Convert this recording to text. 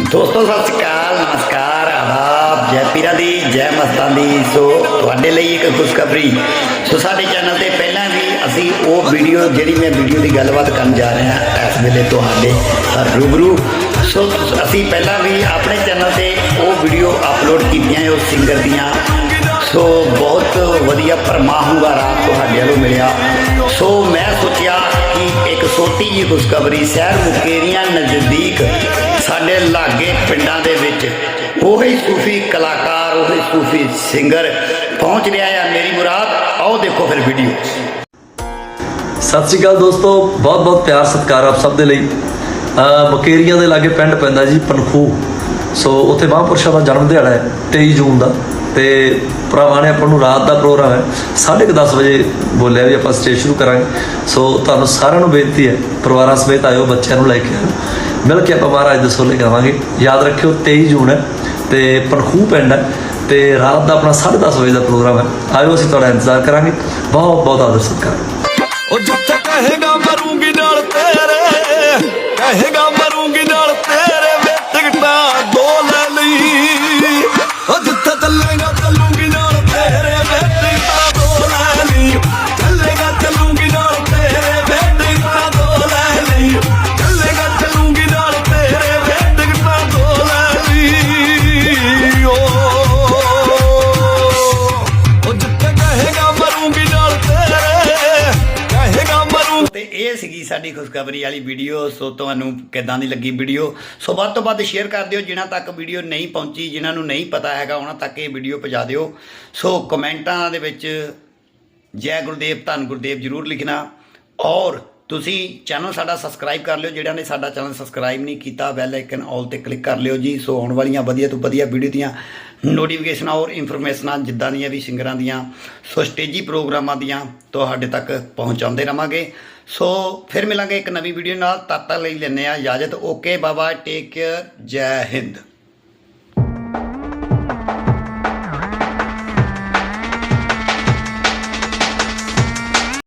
ਦੋਸਤੋ, ਸਤਿ ਸ਼੍ਰੀ ਅਕਾਲ, ਨਮਸਕਾਰ, ਆਦਾਬ, ਜੈ ਪੀਰਾਂ ਦੀ, ਜੈ ਮਸਤਾਂ ਦੀ। ਸੋ, ਤੁਹਾਡੇ ਲਈ ਇੱਕ ਖੁਸ਼ਖਬਰੀ। ਸੋ, ਸਾਡੇ ਚੈਨਲ ਤੇ ਪਹਿਲਾਂ ਵੀ ਅਸੀਂ ਉਹ ਵੀਡੀਓ, ਜਿਹੜੀ ਮੈਂ ਵੀਡੀਓ ਦੀ ਗੱਲਬਾਤ ਕਰਨ ਜਾ ਰਹੇ ਹਾਂ, ਇਸ ਵੇਲੇ ਤੁਹਾਡੇ ਰੂਬਰੂ। ਸੋ, ਅਸੀਂ ਪਹਿਲਾਂ ਵੀ ਆਪਣੇ ਚੈਨਲ ਤੇ ਉਹ ਵੀਡੀਓ ਅਪਲੋਡ ਕੀਤੀਆਂ ਉਸ ਸਿੰਗਰ ਦੀਆਂ। ਸੋ, ਬਹੁਤ ਵਧੀਆ ਭਰਮਾ ਹੁੰਗਾਰਾ ਤੁਹਾਡੇ ਵੱਲੋਂ ਮਿਲਿਆ। ਸੋ, ਮੈਂ ਸੋਚਿਆ ਕਿ ਇੱਕ ਛੋਟੀ ਜਿਹੀ ਖੁਸ਼ਖਬਰੀ ਸ਼ਹਿਰ ਮੁਕੇਰੀਆਂ ਨਜ਼ਦੀਕ ਸਾਡੇ ਲਾਗੇ ਪਿੰਡਾਂ ਦੇ ਵਿੱਚ। ਉਹੀ ਸੂਫੀ ਕਲਾਕਾਰ, ਉਹੀ ਸੂਫੀ ਸਿੰਗਰ ਪਹੁੰਚ ਰਿਹਾ ਹੈ ਮੇਰੀ ਮੁਰਾਦ। ਆਓ ਦੇਖੋ ਫਿਰ ਵੀਡੀਓ ਸਤਿ ਸ਼੍ਰੀ ਅਕਾਲ ਦੋਸਤੋ ਬਹੁਤ ਬਹੁਤ ਪਿਆਰ, ਸਤਿਕਾਰ ਆਪ ਸਭ ਦੇ ਲਈ। ਅਹ ਮਕੇਰੀਆਂ ਦੇ ਲਾਗੇ ਪਿੰਡ ਪੈਂਦਾ ਜੀ ਪਨਖੂ। ਸੋ ਉੱਥੇ ਮਹਾਂਪੁਰਸ਼ਾਂ ਦਾ ਜਨਮ ਦਿਹਾੜਾ ਹੈ 23 ਜੂਨ ਦਾ। ਤੇ ਭਰਾਵਾਂ ਨੇ ਆਪਾਂ ਨੂੰ ਰਾਤ ਦਾ ਪ੍ਰੋਗਰਾਮ ਹੈ 10:30 ਵਜੇ ਬੋਲਿਆ ਵੀ ਆਪਾਂ ਸਟੇਜ ਸ਼ੁਰੂ ਕਰਾਂਗੇ। ਸੋ ਤੁਹਾਨੂੰ ਸਾਰਿਆਂ ਨੂੰ ਬੇਨਤੀ ਹੈ, ਪਰਿਵਾਰਾਂ ਸਮੇਤ ਆਇਓ, ਬੱਚਿਆਂ ਨੂੰ ਲੈ ਕੇ ਆਇਓ। ਮਿਲ ਕੇ ਆਪਾਂ ਮਹਾਰਾਜ ਦੇ ਸੋਲੇ ਗਾਵਾਂਗੇ। ਯਾਦ ਰੱਖਿਓ 23 ਜੂਨ ਹੈ ਤੇ ਪਨਖੂ ਪਿੰਡ ਹੈ ਤੇ ਰਾਤ ਦਾ ਆਪਣਾ 10:30 ਵਜੇ ਦਾ ਪ੍ਰੋਗਰਾਮ ਹੈ। ਆਇਓ, ਅਸੀਂ ਤੁਹਾਡਾ ਇੰਤਜ਼ਾਰ ਕਰਾਂਗੇ। ਬਹੁਤ ਬਹੁਤ ਆਦਰ ਸਤਿਕਾਰ। ਉਹ ਜਿੱਥੇ ਕਹੇਗਾ, ਮਰੂੰਗੀ ਨਾਲ ਤੇਰੇ, ਕਹੇਗਾ ਇਹ ਸੀਗੀ ਸਾਡੀ ਖੁਸ਼ਖਬਰੀ ਵਾਲੀ ਵੀਡੀਓ, ਸੋ ਤੁਹਾਨੂੰ ਕਿਦਾਂ ਦੀ ਲੱਗੀ ਵੀਡੀਓ? ਸੋ ਵੱਧ ਤੋਂ ਵੱਧ ਸ਼ੇਅਰ ਕਰ ਦਿਓ, ਜਿਨ੍ਹਾਂ ਤੱਕ ਵੀਡੀਓ ਨਹੀਂ ਪਹੁੰਚੀ, ਜਿਨ੍ਹਾਂ ਨੂੰ ਨਹੀਂ ਪਤਾ ਹੈਗਾ, ਉਹਨਾਂ ਤੱਕ ਇਹ ਵੀਡੀਓ ਪਹੁੰਚਾ ਦਿਓ। ਸੋ ਕਮੈਂਟਾਂ ਦੇ ਵਿੱਚ ਜੈ ਗੁਰਦੇਵ, ਧੰਨ ਗੁਰਦੇਵ ਜਰੂਰ ਲਿਖਣਾ। ਔਰ ਤੁਸੀਂ ਚੈਨਲ ਸਾਡਾ ਸਬਸਕ੍ਰਾਈਬ ਕਰ ਲਿਓ, ਜਿਹੜਿਆਂ ਨੇ ਸਾਡਾ ਚੈਨਲ ਸਬਸਕ੍ਰਾਈਬ ਨਹੀਂ ਕੀਤਾ ਬੈਲ ਆਈਕਨ ਆਲ ਤੇ ਕਲਿੱਕ ਕਰ ਲਿਓ ਜੀ। ਸੋ ਆਉਣ ਵਾਲੀਆਂ ਵਧੀਆ ਤੋਂ ਵਧੀਆ ਵੀਡੀਓ ਦੀਆਂ ਨੋਟੀਫਿਕੇਸ਼ਨਾਂ ਔਰ ਇਨਫੋਰਮੇਸ਼ਨਾਂ ਜਿੱਦਾਂ ਦੀਆਂ ਵੀ ਸਿੰਗਰਾਂ ਦੀਆਂ, ਸੋ ਸਟੇਜੀ ਪ੍ਰੋਗਰਾਮਾਂ ਦੀਆਂ ਤੁਹਾਡੇ ਤੱਕ ਪਹੁੰਚਾਉਂਦੇ ਰਵਾਂਗੇ। ਸੋ ਫਿਰ ਮਿਲਾਂਗੇ ਇੱਕ ਨਵੀਂ ਵੀਡੀਓ ਨਾਲ। ਤਦ ਤੱਕ ਲਈ ਲੈਂਦੇ ਆ ਇਜਾਜ਼ਤ। ਓਕੇ ਬਾਬਾ ਟੇਕ ਕੇਅਰ ਜੈ ਹਿੰਦ।